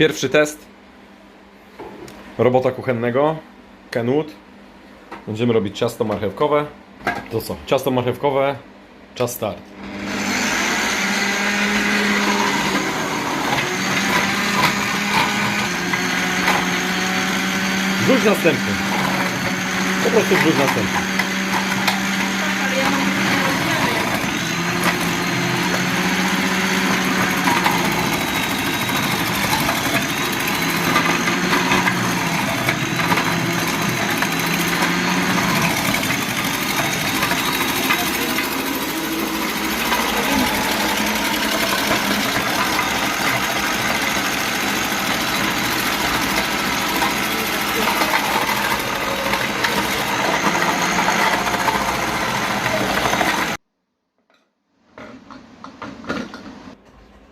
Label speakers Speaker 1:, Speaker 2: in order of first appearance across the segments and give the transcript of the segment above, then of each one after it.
Speaker 1: Pierwszy test robota kuchennego Kenwood. Będziemy robić ciasto marchewkowe. To co? Ciasto marchewkowe, czas start. Wrzuć następny. Po prostu wrzuć następny.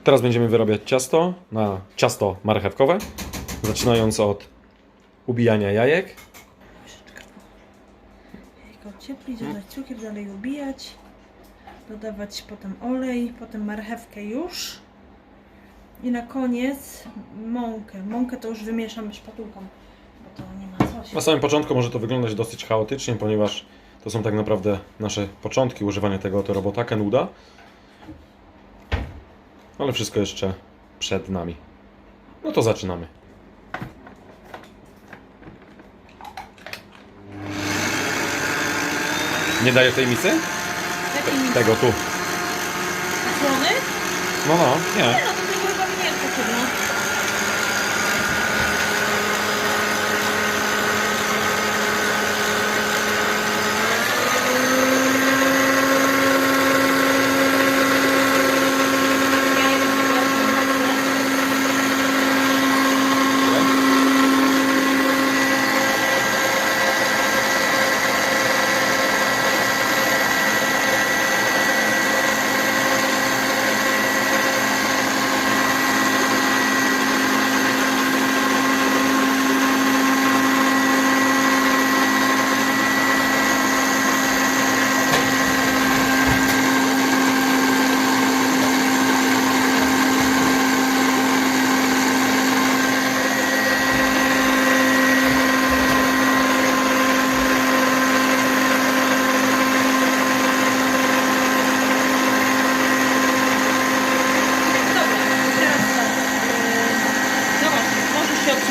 Speaker 1: Teraz będziemy wyrabiać ciasto na ciasto marchewkowe. Zaczynając od ubijania jajek.
Speaker 2: Jajko ocieplić, dodać cukier, dalej ubijać. Dodawać potem olej, potem marchewkę już. I na koniec mąkę. Mąkę to już wymieszam szpatułką, bo to nie ma co się.
Speaker 1: Na samym początku może to wyglądać dosyć chaotycznie, ponieważ to są tak naprawdę nasze początki używania tego oto robota Kenwooda. Ale wszystko jeszcze przed nami. No to zaczynamy. Nie daję tej misy? Tego tu.
Speaker 2: Słony?
Speaker 1: No, no, nie.
Speaker 2: Nie no,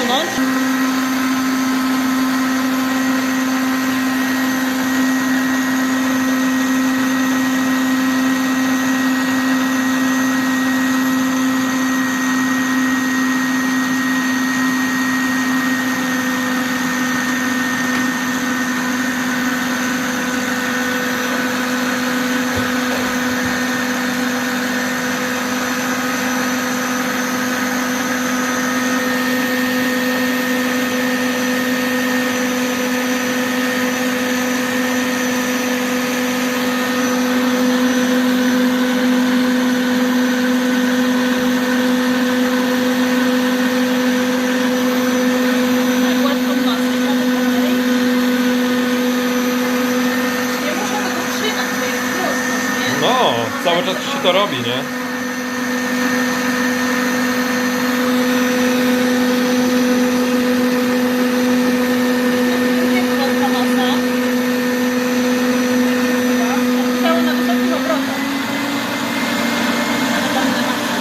Speaker 2: bulunan to
Speaker 1: robi, nie
Speaker 2: jest prosta masa. Cały na wysokich obrotach. Ale tam na maksa.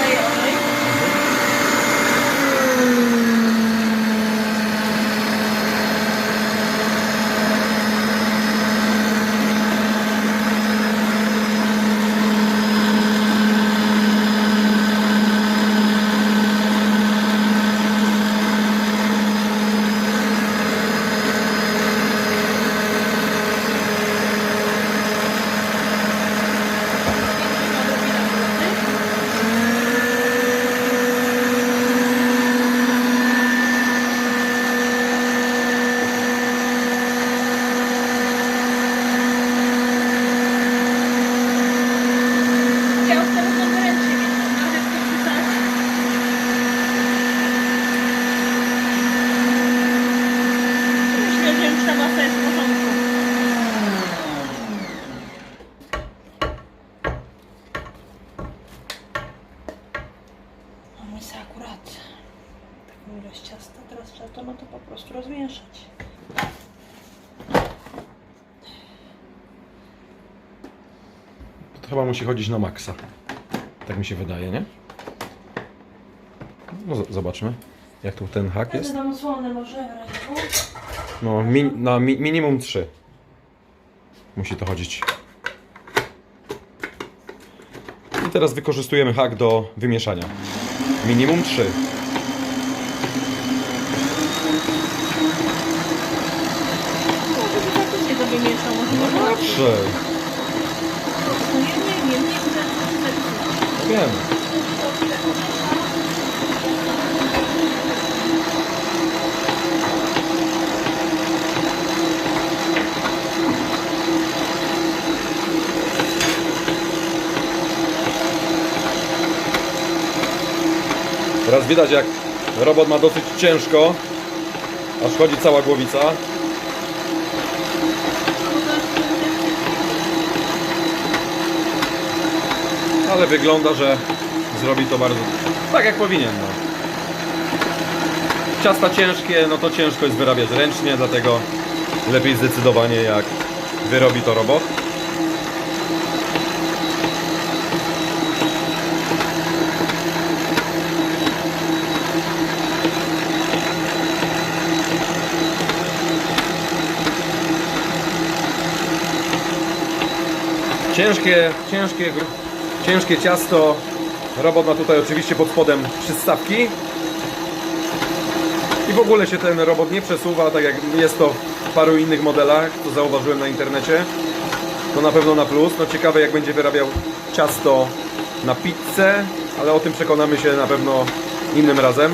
Speaker 2: Daję olej. teraz trzeba to, po prostu rozmieszać.
Speaker 1: To chyba musi chodzić na maksa. Tak mi się wydaje, nie? No z- zobaczmy, jak tu ten hak jest.
Speaker 2: Będę tam osłonę może w razie.
Speaker 1: No, mi, na mi, minimum 3. Musi to chodzić. I teraz wykorzystujemy hak do wymieszania. Minimum 3.
Speaker 2: Może by faktycznie to wymieszał, może nie
Speaker 1: No,
Speaker 2: ma
Speaker 1: 3.
Speaker 2: No nie, nie, nie, nie chcę, chcę, chcę.
Speaker 1: Wiem. Teraz widać jak robot ma dosyć ciężko, aż chodzi cała głowica. Ale wygląda, że zrobi to bardzo tak jak powinien. No. Ciasta ciężkie, no to ciężko jest wyrabiać ręcznie, dlatego lepiej zdecydowanie jak wyrobi to robot. Ciężkie, ciężkie, ciężkie ciasto. Robot ma tutaj oczywiście pod spodem przystawki. I w ogóle się ten robot nie przesuwa, tak jak jest to w paru innych modelach, to zauważyłem na internecie. To na pewno na plus. No ciekawe jak będzie wyrabiał ciasto na pizzę, ale o tym przekonamy się na pewno innym razem.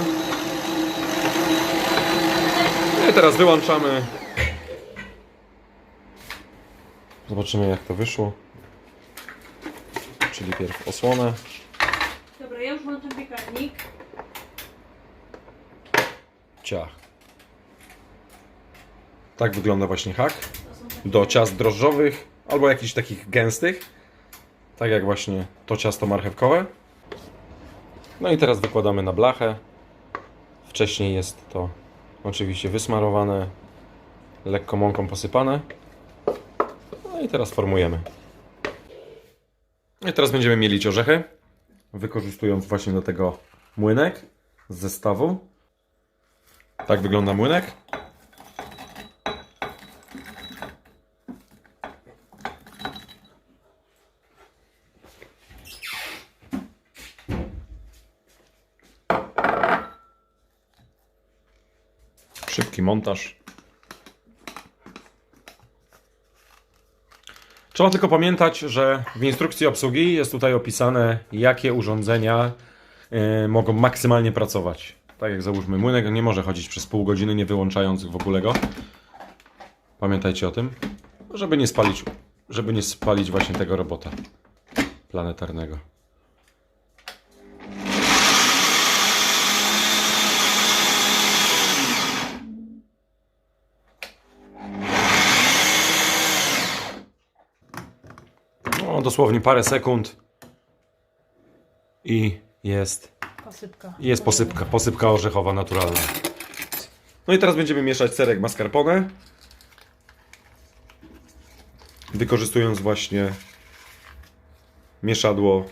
Speaker 1: No i teraz wyłączamy. Zobaczymy jak to wyszło. Czyli pierw osłonę.
Speaker 2: Dobra, ja już mam ten piekarnik.
Speaker 1: Ciach. Tak wygląda właśnie hak. Do ciast drożdżowych albo jakichś takich gęstych. Tak jak właśnie to ciasto marchewkowe. No i teraz wykładamy na blachę. Wcześniej jest to oczywiście wysmarowane, lekko mąką posypane. No i teraz formujemy. I teraz będziemy mielić orzechy, wykorzystując właśnie do tego młynek z zestawu. Tak wygląda młynek. Szybki montaż. Trzeba tylko pamiętać, że w instrukcji obsługi jest tutaj opisane, jakie urządzenia y, mogą maksymalnie pracować. Tak jak załóżmy, młynek nie może chodzić przez pół godziny, nie wyłączając w ogóle go. Pamiętajcie o tym, żeby nie spalić, żeby nie spalić właśnie tego robota planetarnego. No, dosłownie parę sekund i jest,
Speaker 2: Posypka.
Speaker 1: jest posypka, posypka orzechowa naturalna. No i teraz będziemy mieszać serek mascarpone. Wykorzystując właśnie mieszadło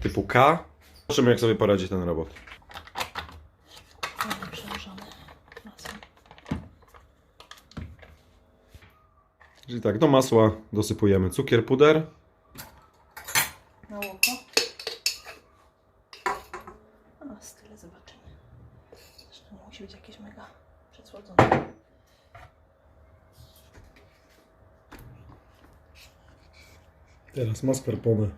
Speaker 1: typu K. Zobaczymy jak sobie poradzi ten robot.
Speaker 2: Ładnie przełożone. Masło.
Speaker 1: Czyli tak, do masła dosypujemy cukier, puder.
Speaker 2: Na łoko. A, style zobaczymy. Zresztą nie musi być jakieś mega przesłodzone.
Speaker 1: Teraz mascarpone.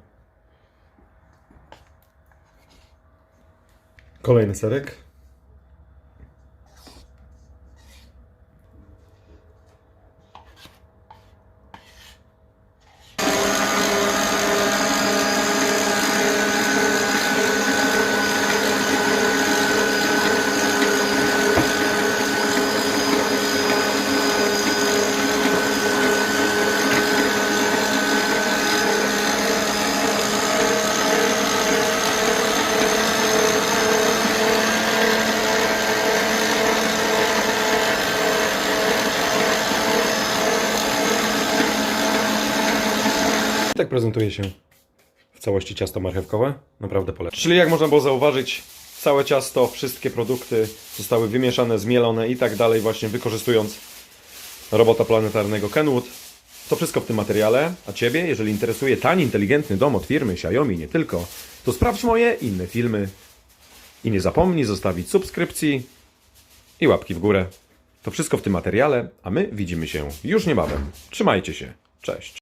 Speaker 1: Kolejny serek. Prezentuje się w całości ciasto marchewkowe. Naprawdę polecam. Czyli jak można było zauważyć, całe ciasto, wszystkie produkty zostały wymieszane, zmielone i tak dalej, właśnie wykorzystując robota planetarnego Kenwood. To wszystko w tym materiale, a Ciebie, jeżeli interesuje tani, inteligentny dom od firmy Xiaomi, nie tylko, to sprawdź moje inne filmy i nie zapomnij zostawić subskrypcji i łapki w górę. To wszystko w tym materiale, a my widzimy się już niebawem. Trzymajcie się. Cześć.